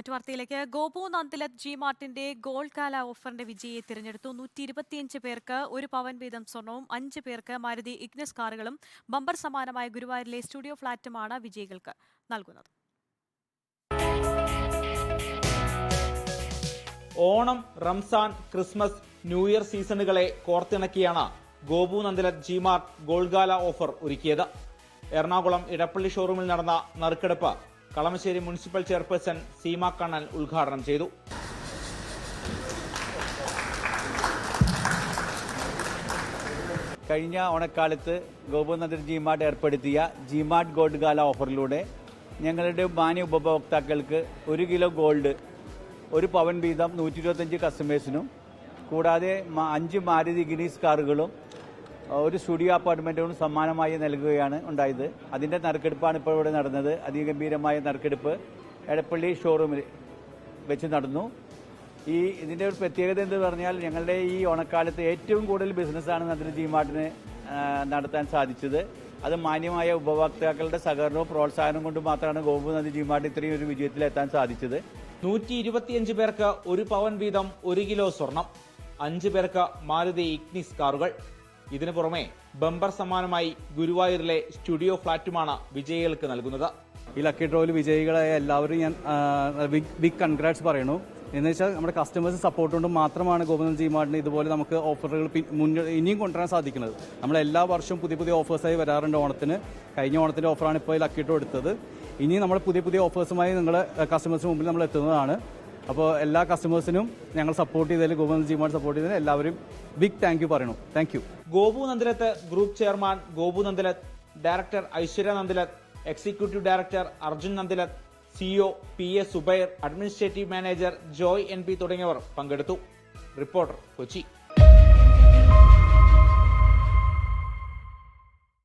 മറ്റു വാർത്തയിലേക്ക്. ഗോപു നന്ദിലത് ജി മാർട്ടിന്റെ ഗോൾഡ് കാല ഓഫറിന്റെ വിജയിയെ തിരഞ്ഞെടുത്തു. നൂറ്റി ഇരുപത്തിയഞ്ച് പേർക്ക് ഒരു പവൻ വീതം സ്വർണവും അഞ്ച് പേർക്ക് മാരുതി ഇഗ്നസ് കാറുകളും ബമ്പർ സമാനമായ ഗുരുവായൂരിലെ സ്റ്റുഡിയോ ഫ്ളാറ്റുമാണ് വിജയികൾക്ക് നൽകുന്നത്. Onam Ramzan Christmas new year സീസണുകളെ കോർത്തിണക്കിയാണ് Gopu Nandalath G Mart gold gala offer ഒരുക്കിയത്. എറണാകുളം ഇടപ്പള്ളി ഷോറൂമിൽ നടന്ന നറുക്കെടുപ്പ് കളമശ്ശേരി മുനിസിപ്പൽ ചെയർപേഴ്സൺ സീമ കണ്ണൻ ഉദ്ഘാടനം ചെയ്തു. കഴിഞ്ഞ ഓണക്കാലത്ത് ഗോപുനന്ദൻ ജിമാർട്ട് ഏർപ്പെടുത്തിയ ജിമാർട്ട് ഗോൾഡ് ഗാല ഓഫറിലൂടെ ഞങ്ങളുടെ മാന്യ ഉപഭോക്താക്കൾക്ക് ഒരു കിലോ ഗോൾഡ് ഒരു പവൻ വീതം നൂറ്റി ഇരുപത്തഞ്ച് കസ്റ്റമേഴ്സിനും കൂടാതെ അഞ്ച് മാരുതി ഗിനീസ് കാറുകളും ഒരു സ്റ്റുഡിയോ അപ്പാർട്ട്മെന്റും സമ്മാനമായി നൽകുകയാണ് ഉണ്ടായത്. അതിന്റെ നറുക്കെടുപ്പാണ് ഇപ്പോൾ ഇവിടെ നടന്നത്. അതിഗംഭീരമായ നറുക്കെടുപ്പ് എടപ്പള്ളി ഷോറൂമിൽ വെച്ച് നടന്നു. ഈ ഇതിന്റെ ഒരു പ്രത്യേകത എന്ന് പറഞ്ഞാൽ ഞങ്ങളുടെ ഈ ഓണക്കാലത്ത് ഏറ്റവും കൂടുതൽ ബിസിനസ്സാണ് നന്ദന ജി മാർട്ടിന് നടത്താൻ സാധിച്ചത്. അത് മാന്യമായ ഉപഭോക്താക്കളുടെ സഹകരണവും പ്രോത്സാഹനവും കൊണ്ട് മാത്രമാണ് ഗോപുനന്ദി ജി മാർട്ട് ഇത്രയും ഒരു വിജയത്തിലെത്താൻ സാധിച്ചത്. നൂറ്റി ഇരുപത്തിയഞ്ച് പേർക്ക് ഒരു പവൻ വീതം ഒരു കിലോ സ്വർണം. അഞ്ച് പേർക്ക് മാരുതി ഇഗ്നിസ് കാറുകൾ. ഇതിനു പുറമെ ബമ്പർ സമ്മാനമായി ഗുരുവായൂരിലെ സ്റ്റുഡിയോ ഫ്ളാറ്റുമാണ് വിജയികൾക്ക് നൽകുന്നത്. ഈ ലക്കി ഡ്രോയിൽ വിജയികളായ എല്ലാവരും ഞാൻ ബിഗ് ബിഗ് കൺഗ്രാറ്റ്സ് പറയണു എന്ന് വെച്ചാൽ നമ്മുടെ കസ്റ്റമേഴ്സ് സപ്പോർട്ട് കൊണ്ട് മാത്രമാണ് ഗോപനന്ദ ജി മാർട്ടിന് ഇതുപോലെ നമുക്ക് ഓഫറുകൾ മുന്നിൽ ഇനിയും കൊണ്ടുവരാൻ സാധിക്കുന്നത്. നമ്മൾ എല്ലാ വർഷവും പുതിയ പുതിയ ഓഫേഴ്സായി വരാറുണ്ട് ഓണത്തിന്. കഴിഞ്ഞ ഓണത്തിന്റെ ഓഫറാണ് ഇപ്പോൾ ലക്കി ഡ്രോ എടുത്തത്. ഇനി നമ്മൾ പുതിയ പുതിയ ഓഫേഴ്സുമായി നിങ്ങളുടെ കസ്റ്റമേഴ്സിന് മുമ്പിൽ നമ്മൾ എത്തുന്നതാണ്. അപ്പോൾ എല്ലാ കസ്റ്റമേഴ്സിനും ഞങ്ങൾ സപ്പോർട്ട് ചെയ്തതിൽ ഗോപനന്ദ ജിമാർ സപ്പോർട്ട് ചെയ്തതിന് എല്ലാവരും ബിഗ് താങ്ക് യു പറയണു. Thank you Gopu Nandalath group chairman Gopu Nandalath director Aishwarya Nandalath executive director Arjun Nandalath CEO P A Zubair administrative manager Joy N P തുടങ്ങിയവർ പങ്കെടുത്തു. റിപ്പോർട്ടർ കൊച്ചി.